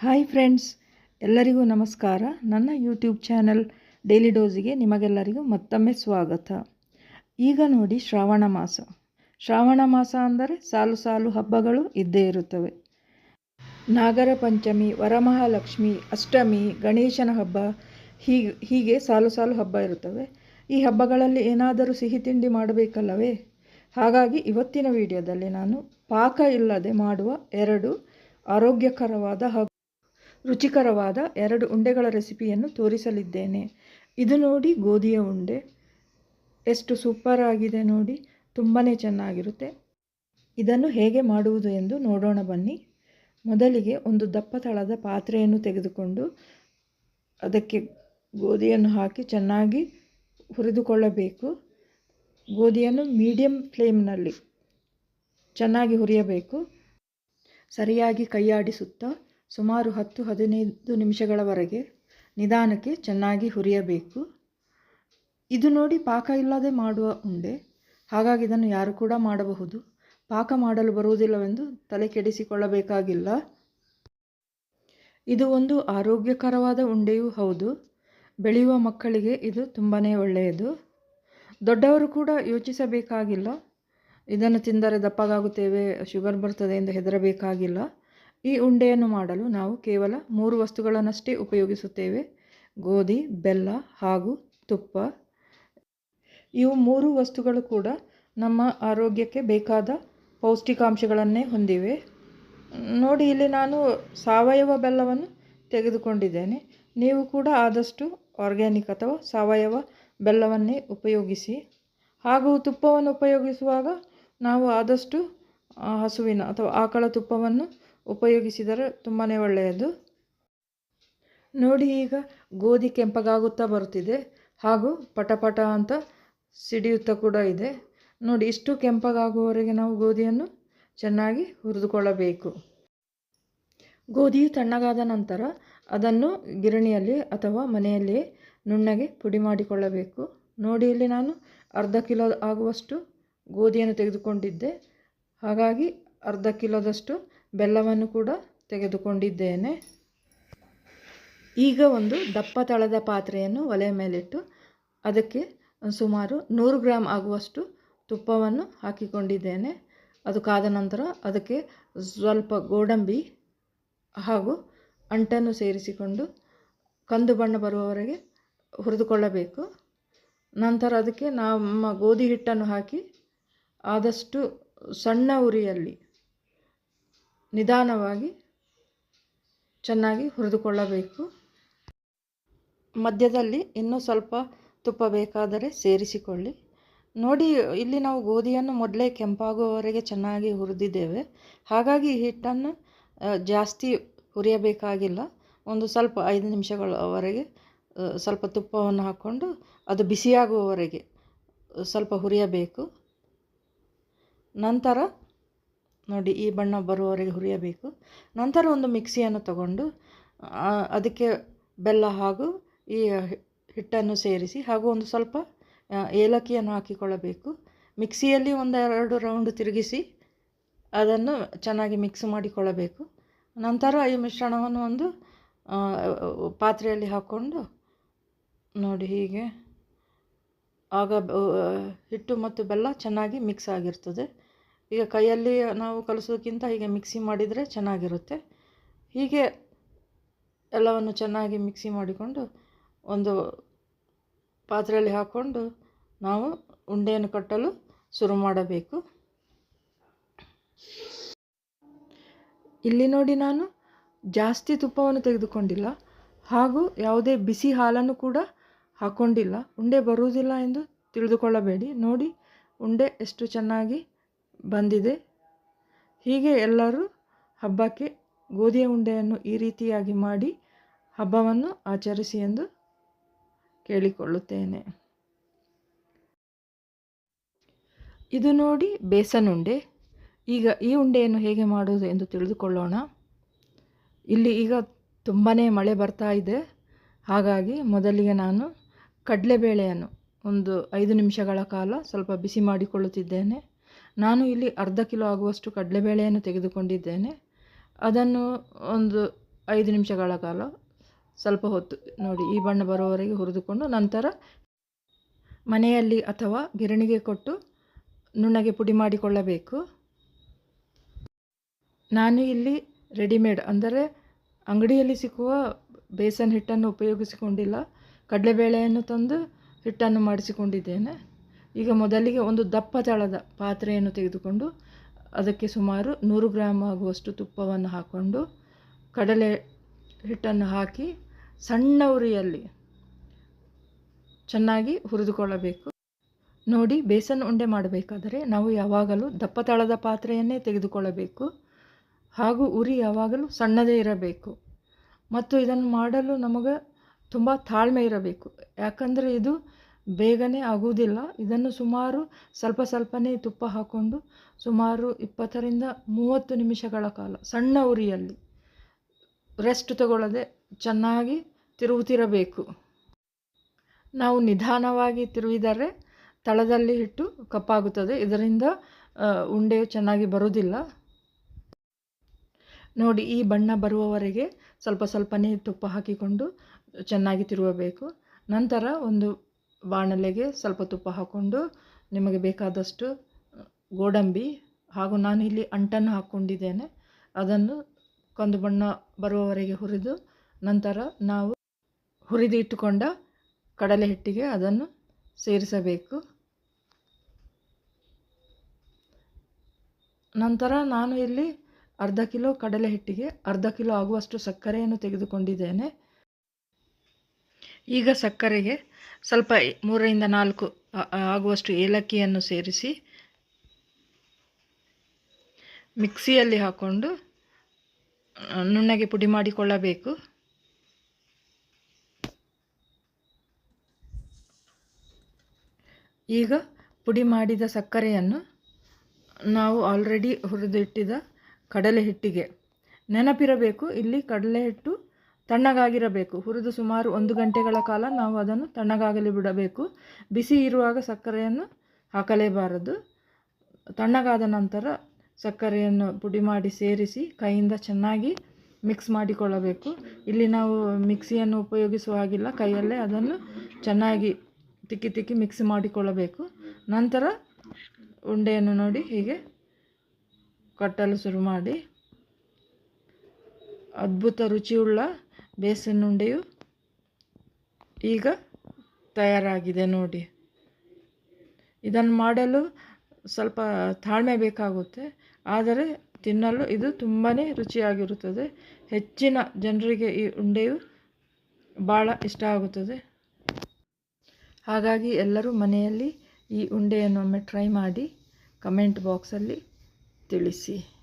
Hi friends, ಎಲ್ಲರಿಗೂ ನಮಸ್ಕಾರ. ನನ್ನ ಯೂಟ್ಯೂಬ್ ಚಾನಲ್ ಡೈಲಿ ಡೋಸಿಗೆ ನಿಮಗೆಲ್ಲರಿಗೂ ಮತ್ತೊಮ್ಮೆ ಸ್ವಾಗತ. ಈಗ ನೋಡಿ ಶ್ರಾವಣ ಮಾಸ. ಶ್ರಾವಣ ಮಾಸ ಅಂದರೆ ಸಾಲು ಸಾಲು ಹಬ್ಬಗಳು ಇದ್ದೇ ಇರುತ್ತವೆ. ನಾಗರ ಪಂಚಮಿ, ವರಮಹಾಲಕ್ಷ್ಮಿ, ಅಷ್ಟಮಿ, ಗಣೇಶನ ಹಬ್ಬ, ಹೀಗೆ ಹೀಗೆ ಸಾಲು ಸಾಲು ಹಬ್ಬ ಇರುತ್ತವೆ. ಈ ಹಬ್ಬಗಳಲ್ಲಿ ಏನಾದರೂ ಸಿಹಿ ತಿಂಡಿ ಮಾಡಬೇಕಲ್ಲವೇ? ಹಾಗಾಗಿ ಇವತ್ತಿನ ವಿಡಿಯೋದಲ್ಲಿ ನಾನು ಪಾಕ ಇಲ್ಲದೆ ಮಾಡುವ ಎರಡು ಆರೋಗ್ಯಕರವಾದ ಹಾಗೂ ರುಚಿಕರವಾದ ಎರಡು ಉಂಡೆಗಳ ರೆಸಿಪಿಯನ್ನು ತೋರಿಸಲಿದ್ದೇನೆ. ಇದು ನೋಡಿ ಗೋಧಿಯ ಉಂಡೆ. ಎಷ್ಟು ಸೂಪರ್ ಆಗಿದೆ ನೋಡಿ. ತುಂಬಾ ಚೆನ್ನಾಗಿರುತ್ತೆ. ಇದನ್ನು ಹೇಗೆ ಮಾಡುವುದು ಎಂದು ನೋಡೋಣ ಬನ್ನಿ. ಮೊದಲಿಗೆ ಒಂದು ದಪ್ಪ ತಳದ ಪಾತ್ರೆಯನ್ನು ತೆಗೆದುಕೊಂಡು ಅದಕ್ಕೆ ಗೋಧಿಯನ್ನು ಹಾಕಿ ಚೆನ್ನಾಗಿ ಹುರಿದುಕೊಳ್ಳಬೇಕು. ಗೋಧಿಯನ್ನು ಮೀಡಿಯಂ ಫ್ಲೇಮ್ನಲ್ಲಿ ಚೆನ್ನಾಗಿ ಹುರಿಯಬೇಕು. ಸರಿಯಾಗಿ ಕೈಯಾಡಿಸುತ್ತಾ ಸುಮಾರು ಹತ್ತು ಹದಿನೈದು ನಿಮಿಷಗಳವರೆಗೆ ನಿಧಾನಕ್ಕೆ ಚೆನ್ನಾಗಿ ಹುರಿಯಬೇಕು. ಇದು ನೋಡಿ ಪಾಕ ಇಲ್ಲದೆ ಮಾಡುವ ಉಂಡೆ. ಹಾಗಾಗಿ ಇದನ್ನು ಯಾರು ಕೂಡ ಮಾಡಬಹುದು. ಪಾಕ ಮಾಡಲು ಬರುವುದಿಲ್ಲವೆಂದು ತಲೆ ಕೆಡಿಸಿಕೊಳ್ಳಬೇಕಾಗಿಲ್ಲ. ಇದು ಒಂದು ಆರೋಗ್ಯಕರವಾದ ಉಂಡೆಯೂ ಹೌದು. ಬೆಳೆಯುವ ಮಕ್ಕಳಿಗೆ ಇದು ತುಂಬಾ ಒಳ್ಳೆಯದು. ದೊಡ್ಡವರು ಕೂಡ ಯೋಚಿಸಬೇಕಾಗಿಲ್ಲ. ಇದನ್ನು ತಿಂದರೆ ದಪ್ಪಗಾಗುತ್ತೇವೆ, ಶುಗರ್ ಬರ್ತದೆ ಎಂದು ಹೆದರಬೇಕಾಗಿಲ್ಲ. ಈ ಉಂಡೆಯನ್ನು ಮಾಡಲು ನಾವು ಕೇವಲ ಮೂರು ವಸ್ತುಗಳನ್ನಷ್ಟೇ ಉಪಯೋಗಿಸುತ್ತೇವೆ. ಗೋಧಿ, ಬೆಲ್ಲ ಹಾಗೂ ತುಪ್ಪ. ಇವು ಮೂರು ವಸ್ತುಗಳು ಕೂಡ ನಮ್ಮ ಆರೋಗ್ಯಕ್ಕೆ ಬೇಕಾದ ಪೌಷ್ಟಿಕಾಂಶಗಳನ್ನೇ ಹೊಂದಿವೆ. ನೋಡಿ, ಇಲ್ಲಿ ನಾನು ಸಾವಯವ ಬೆಲ್ಲವನ್ನು ತೆಗೆದುಕೊಂಡಿದ್ದೇನೆ. ನೀವು ಕೂಡ ಆದಷ್ಟು ಆರ್ಗ್ಯಾನಿಕ್ ಅಥವಾ ಸಾವಯವ ಬೆಲ್ಲವನ್ನೇ ಉಪಯೋಗಿಸಿ. ಹಾಗೂ ತುಪ್ಪವನ್ನು ಉಪಯೋಗಿಸುವಾಗ ನಾವು ಆದಷ್ಟು ಹಸುವಿನ ಅಥವಾ ಆಕಳ ತುಪ್ಪವನ್ನು ಉಪಯೋಗಿಸಿದರೆ ತುಂಬಾ ಒಳ್ಳೆಯದು. ನೋಡಿ ಈಗ ಗೋಧಿ ಕೆಂಪಗಾಗುತ್ತಾ ಬರುತ್ತಿದೆ ಹಾಗೂ ಪಟಪಟ ಅಂತ ಸಿಡಿಯುತ್ತಾ ಕೂಡ ಇದೆ. ನೋಡಿ ಇಷ್ಟು ಕೆಂಪಗಾಗುವವರೆಗೆ ನಾವು ಗೋಧಿಯನ್ನು ಚೆನ್ನಾಗಿ ಹುರಿದುಕೊಳ್ಳಬೇಕು. ಗೋಧಿಯು ತಣ್ಣಗಾದ ನಂತರ ಅದನ್ನು ಗಿರಣಿಯಲ್ಲಿ ಅಥವಾ ಮನೆಯಲ್ಲಿಯೇ ನುಣ್ಣಗೆ ಪುಡಿ ಮಾಡಿಕೊಳ್ಳಬೇಕು. ನೋಡಿ ಇಲ್ಲಿ ನಾನು ಅರ್ಧ ಕಿಲೋ ಆಗುವಷ್ಟು ಗೋಧಿಯನ್ನು ತೆಗೆದುಕೊಂಡಿದ್ದೆ. ಹಾಗಾಗಿ ಅರ್ಧ ಕಿಲೋದಷ್ಟು ಬೆಲ್ಲವನ್ನು ಕೂಡ ತೆಗೆದುಕೊಂಡಿದ್ದೇನೆ. ಈಗ ಒಂದು ದಪ್ಪ ತಳದ ಪಾತ್ರೆಯನ್ನು ಒಲೆ ಮೇಲಿಟ್ಟು ಅದಕ್ಕೆ ಸುಮಾರು ನೂರು ಗ್ರಾಮ್ ಆಗುವಷ್ಟು ತುಪ್ಪವನ್ನು ಹಾಕಿಕೊಂಡಿದ್ದೇನೆ. ಅದು ಕಾದ ನಂತರ ಅದಕ್ಕೆ ಸ್ವಲ್ಪ ಗೋಡಂಬಿ ಹಾಗೂ ಅಂಟನ್ನು ಸೇರಿಸಿಕೊಂಡು ಕಂದು ಬಣ್ಣ ಬರುವವರೆಗೆ ಹುರಿದುಕೊಳ್ಳಬೇಕು. ನಂತರ ಅದಕ್ಕೆ ನಮ್ಮ ಗೋಧಿ ಹಿಟ್ಟನ್ನು ಹಾಕಿ ಆದಷ್ಟು ಸಣ್ಣ ಉರಿಯಲ್ಲಿ ನಿಧಾನವಾಗಿ ಚೆನ್ನಾಗಿ ಹುರಿದುಕೊಳ್ಳಬೇಕು. ಮಧ್ಯದಲ್ಲಿ ಇನ್ನೂ ಸ್ವಲ್ಪ ತುಪ್ಪ ಬೇಕಾದರೆ ಸೇರಿಸಿಕೊಳ್ಳಿ. ನೋಡಿ, ಇಲ್ಲಿ ನಾವು ಗೋಧಿಯನ್ನು ಮೊದಲೇ ಕೆಂಪಾಗುವವರೆಗೆ ಚೆನ್ನಾಗಿ ಹುರಿದಿದ್ದೇವೆ. ಹಾಗಾಗಿ ಹಿಟ್ಟನ್ನು ಜಾಸ್ತಿ ಹುರಿಯಬೇಕಾಗಿಲ್ಲ. ಒಂದು ಸ್ವಲ್ಪ ಐದು ನಿಮಿಷಗಳವರೆಗೆ ಸ್ವಲ್ಪ ತುಪ್ಪವನ್ನು ಹಾಕ್ಕೊಂಡು ಅದು ಬಿಸಿಯಾಗುವವರೆಗೆ ಸ್ವಲ್ಪ ಹುರಿಯಬೇಕು. ನಂತರ ನೋಡಿ ಈ ಬಣ್ಣ ಬರುವವರೆಗೆ ಹುರಿಯಬೇಕು. ನಂತರ ಒಂದು ಮಿಕ್ಸಿಯನ್ನು ತಗೊಂಡು ಅದಕ್ಕೆ ಬೆಲ್ಲ ಹಾಗೂ ಈ ಹಿಟ್ಟನ್ನು ಸೇರಿಸಿ ಹಾಗೂ ಒಂದು ಸ್ವಲ್ಪ ಏಲಕ್ಕಿಯನ್ನು ಹಾಕಿಕೊಳ್ಳಬೇಕು. ಮಿಕ್ಸಿಯಲ್ಲಿ ಒಂದೆರಡು ರೌಂಡ್ ತಿರುಗಿಸಿ ಅದನ್ನು ಚೆನ್ನಾಗಿ ಮಿಕ್ಸ್ ಮಾಡಿಕೊಳ್ಳಬೇಕು. ನಂತರ ಈ ಮಿಶ್ರಣವನ್ನು ಒಂದು ಪಾತ್ರೆಯಲ್ಲಿ ಹಾಕ್ಕೊಂಡು, ನೋಡಿ ಹೀಗೆ, ಆಗ ಹಿಟ್ಟು ಮತ್ತು ಬೆಲ್ಲ ಚೆನ್ನಾಗಿ ಮಿಕ್ಸ್ ಆಗಿರ್ತದೆ. ಈಗ ಕೈಯಲ್ಲಿ ನಾವು ಕಲಿಸೋದಕ್ಕಿಂತ ಹೀಗೆ ಮಿಕ್ಸಿ ಮಾಡಿದರೆ ಚೆನ್ನಾಗಿರುತ್ತೆ. ಹೀಗೆ ಎಲ್ಲವನ್ನು ಚೆನ್ನಾಗಿ ಮಿಕ್ಸಿ ಮಾಡಿಕೊಂಡು ಒಂದು ಪಾತ್ರೆಯಲ್ಲಿ ಹಾಕ್ಕೊಂಡು ನಾವು ಉಂಡೆಯನ್ನು ಕಟ್ಟಲು ಶುರು ಮಾಡಬೇಕು. ಇಲ್ಲಿ ನೋಡಿ ನಾನು ಜಾಸ್ತಿ ತುಪ್ಪವನ್ನು ತೆಗೆದುಕೊಂಡಿಲ್ಲ. ಹಾಗೂ ಯಾವುದೇ ಬಿಸಿ ಹಾಲನ್ನು ಕೂಡ ಹಾಕ್ಕೊಂಡಿಲ್ಲ ಉಂಡೆ ಬರುವುದಿಲ್ಲ ಎಂದು ತಿಳಿದುಕೊಳ್ಳಬೇಡಿ. ನೋಡಿ ಉಂಡೆ ಎಷ್ಟು ಚೆನ್ನಾಗಿ ಬಂದಿದೆ. ಹೀಗೆ ಎಲ್ಲರೂ ಹಬ್ಬಕ್ಕೆ ಗೋಧಿಯ ಉಂಡೆಯನ್ನು ಈ ರೀತಿಯಾಗಿ ಮಾಡಿ ಹಬ್ಬವನ್ನು ಆಚರಿಸಿ ಎಂದು ಕೇಳಿಕೊಳ್ಳುತ್ತೇನೆ. ಇದು ನೋಡಿ ಬೇಸನ್ ಉಂಡೆ. ಈಗ ಈ ಉಂಡೆಯನ್ನು ಹೇಗೆ ಮಾಡುವುದು ಎಂದು ತಿಳಿದುಕೊಳ್ಳೋಣ. ಇಲ್ಲಿ ಈಗ ತುಂಬಾ ಮಳೆ ಬರ್ತಾ ಇದೆ. ಹಾಗಾಗಿ ಮೊದಲಿಗೆ ನಾನು ಕಡಲೆಬೇಳೆಯನ್ನು ಒಂದು ಐದು ನಿಮಿಷಗಳ ಕಾಲ ಸ್ವಲ್ಪ ಬಿಸಿ ಮಾಡಿಕೊಳ್ಳುತ್ತಿದ್ದೇನೆ. ನಾನು ಇಲ್ಲಿ ಅರ್ಧ ಕಿಲೋ ಆಗುವಷ್ಟು ಕಡಲೆಬೇಳೆಯನ್ನು ತೆಗೆದುಕೊಂಡಿದ್ದೇನೆ. ಅದನ್ನು ಒಂದು ಐದು ನಿಮಿಷಗಳ ಕಾಲ ಸ್ವಲ್ಪ ಹೊತ್ತು ನೋಡಿ ಈ ಬಣ್ಣ ಬರುವವರೆಗೆ ಹುರಿದುಕೊಂಡು ನಂತರ ಮನೆಯಲ್ಲಿ ಅಥವಾ ಗಿರಣಿಗೆ ಕೊಟ್ಟು ನುಣ್ಣಗೆ ಪುಡಿ ಮಾಡಿಕೊಳ್ಳಬೇಕು. ನಾನು ಇಲ್ಲಿ ರೆಡಿಮೇಡ್ ಅಂದರೆ ಅಂಗಡಿಯಲ್ಲಿ ಸಿಕ್ಕುವ ಬೇಸನ್ ಹಿಟ್ಟನ್ನು ಉಪಯೋಗಿಸಿಕೊಂಡಿಲ್ಲ. ಕಡಲೆಬೇಳೆಯನ್ನು ತಂದು ಹಿಟ್ಟನ್ನು ಮಾಡಿಸಿಕೊಂಡಿದ್ದೇನೆ. ಈಗ ಮೊದಲಿಗೆ ಒಂದು ದಪ್ಪ ತಳದ ಪಾತ್ರೆಯನ್ನು ತೆಗೆದುಕೊಂಡು ಅದಕ್ಕೆ ಸುಮಾರು ನೂರು ಗ್ರಾಮ್ ಆಗುವಷ್ಟು ತುಪ್ಪವನ್ನು ಹಾಕ್ಕೊಂಡು ಕಡಲೆ ಹಿಟ್ಟನ್ನು ಹಾಕಿ ಸಣ್ಣ ಉರಿಯಲ್ಲಿ ಚೆನ್ನಾಗಿ ಹುರಿದುಕೊಳ್ಳಬೇಕು. ನೋಡಿ, ಬೇಸನ್ ಉಂಡೆ ಮಾಡಬೇಕಾದರೆ ನಾವು ಯಾವಾಗಲೂ ದಪ್ಪ ತಳದ ಪಾತ್ರೆಯನ್ನೇ ತೆಗೆದುಕೊಳ್ಳಬೇಕು. ಹಾಗೂ ಉರಿ ಯಾವಾಗಲೂ ಸಣ್ಣದೇ ಇರಬೇಕು. ಮತ್ತು ಇದನ್ನು ಮಾಡಲು ನಮಗೆ ತುಂಬ ತಾಳ್ಮೆ ಇರಬೇಕು. ಯಾಕಂದರೆ ಇದು ಬೇಗನೆ ಆಗುವುದಿಲ್ಲ. ಇದನ್ನು ಸುಮಾರು ಸ್ವಲ್ಪ ಸ್ವಲ್ಪನೇ ತುಪ್ಪ ಹಾಕ್ಕೊಂಡು ಸುಮಾರು ಇಪ್ಪತ್ತರಿಂದ ಮೂವತ್ತು ನಿಮಿಷಗಳ ಕಾಲ ಸಣ್ಣ ಉರಿಯಲ್ಲಿ ರೆಸ್ಟ್ ತಗೊಳ್ಳದೆ ಚೆನ್ನಾಗಿ ತಿರುವುತ್ತಿರಬೇಕು ನಾವು ನಿಧಾನವಾಗಿ ತಿರುವಿದರೆ ತಳದಲ್ಲಿ ಹಿಟ್ಟು ಕಪ್ಪಾಗುತ್ತದೆ. ಇದರಿಂದ ಉಂಡೆಯು ಚೆನ್ನಾಗಿ ಬರುವುದಿಲ್ಲ. ನೋಡಿ, ಈ ಬಣ್ಣ ಬರುವವರೆಗೆ ಸ್ವಲ್ಪ ಸ್ವಲ್ಪನೇ ತುಪ್ಪ ಹಾಕಿಕೊಂಡು ಚೆನ್ನಾಗಿ ತಿರುವಬೇಕು. ನಂತರ ಒಂದು ಬಾಣಲೆಗೆ ಸ್ವಲ್ಪ ತುಪ್ಪ ಹಾಕ್ಕೊಂಡು ನಿಮಗೆ ಬೇಕಾದಷ್ಟು ಗೋಡಂಬಿ ಹಾಗೂ ನಾನು ಇಲ್ಲಿ ಅಂಟನ್ನು ಹಾಕ್ಕೊಂಡಿದ್ದೇನೆ. ಅದನ್ನು ಕಂದು ಬಣ್ಣ ಬರುವವರೆಗೆ ಹುರಿದು ನಂತರ ನಾವು ಹುರಿದು ಇಟ್ಟುಕೊಂಡ ಕಡಲೆ ಹಿಟ್ಟಿಗೆ ಅದನ್ನು ಸೇರಿಸಬೇಕು. ನಂತರ ನಾನು ಇಲ್ಲಿ ಅರ್ಧ ಕಿಲೋ ಕಡಲೆ ಹಿಟ್ಟಿಗೆ ಅರ್ಧ ಕಿಲೋ ಆಗುವಷ್ಟು ಸಕ್ಕರೆಯನ್ನು ತೆಗೆದುಕೊಂಡಿದ್ದೇನೆ. ಈಗ ಸಕ್ಕರೆಗೆ ಸ್ವಲ್ಪ ಮೂರರಿಂದ ನಾಲ್ಕು ಆಗುವಷ್ಟು ಏಲಕ್ಕಿಯನ್ನು ಸೇರಿಸಿ ಮಿಕ್ಸಿಯಲ್ಲಿ ಹಾಕ್ಕೊಂಡು ನುಣ್ಣಗೆ ಪುಡಿ ಮಾಡಿಕೊಳ್ಳಬೇಕು. ಈಗ ಪುಡಿ ಮಾಡಿದ ಸಕ್ಕರೆಯನ್ನು ನಾವು ಆಲ್ರೆಡಿ ಹುರಿದಿಟ್ಟಿದ ಕಡಲೆ ಹಿಟ್ಟಿಗೆ ನೆನಪಿರಬೇಕು, ಇಲ್ಲಿ ಕಡಲೆ ಹಿಟ್ಟು ತಣ್ಣಗಾಗಿರಬೇಕು. ಹುರಿದು ಸುಮಾರು ಒಂದು ಗಂಟೆಗಳ ಕಾಲ ನಾವು ಅದನ್ನು ತಣ್ಣಗಾಗಲಿ ಬಿಡಬೇಕು. ಬಿಸಿ ಇರುವಾಗ ಸಕ್ಕರೆಯನ್ನು ಹಾಕಲೇಬಾರದು. ತಣ್ಣಗಾದ ನಂತರ ಸಕ್ಕರೆಯನ್ನು ಪುಡಿ ಮಾಡಿ ಸೇರಿಸಿ ಕೈಯಿಂದ ಚೆನ್ನಾಗಿ ಮಿಕ್ಸ್ ಮಾಡಿಕೊಳ್ಳಬೇಕು. ಇಲ್ಲಿ ನಾವು ಮಿಕ್ಸಿಯನ್ನು ಉಪಯೋಗಿಸುವ ಹಾಗಿಲ್ಲ. ಕೈಯಲ್ಲೇ ಅದನ್ನು ಚೆನ್ನಾಗಿ ತಿಕ್ಕಿ ತಿಕ್ಕಿ ಮಿಕ್ಸ್ ಮಾಡಿಕೊಳ್ಳಬೇಕು. ನಂತರ ಉಂಡೆಯನ್ನು ನೋಡಿ ಹೀಗೆ ಕಟ್ಟಲು ಶುರು ಮಾಡಿ. ಅದ್ಭುತ ರುಚಿಯುಳ್ಳ ಬೇಸನ್ ಉಂಡೆಯು ಈಗ ತಯಾರಾಗಿದೆ ನೋಡಿ. ಇದನ್ನು ಮಾಡಲು ಸ್ವಲ್ಪ ತಾಳ್ಮೆ ಬೇಕಾಗುತ್ತೆ. ಆದರೆ ತಿನ್ನಲು ಇದು ತುಂಬಾ ರುಚಿಯಾಗಿರುತ್ತದೆ. ಹೆಚ್ಚಿನ ಜನರಿಗೆ ಈ ಉಂಡೆಯು ಭಾಳ ಇಷ್ಟ ಆಗುತ್ತದೆ. ಹಾಗಾಗಿ ಎಲ್ಲರೂ ಮನೆಯಲ್ಲಿ ಈ ಉಂಡೆಯನ್ನು ಒಮ್ಮೆ ಟ್ರೈ ಮಾಡಿ ಕಮೆಂಟ್ ಬಾಕ್ಸಲ್ಲಿ ತಿಳಿಸಿ.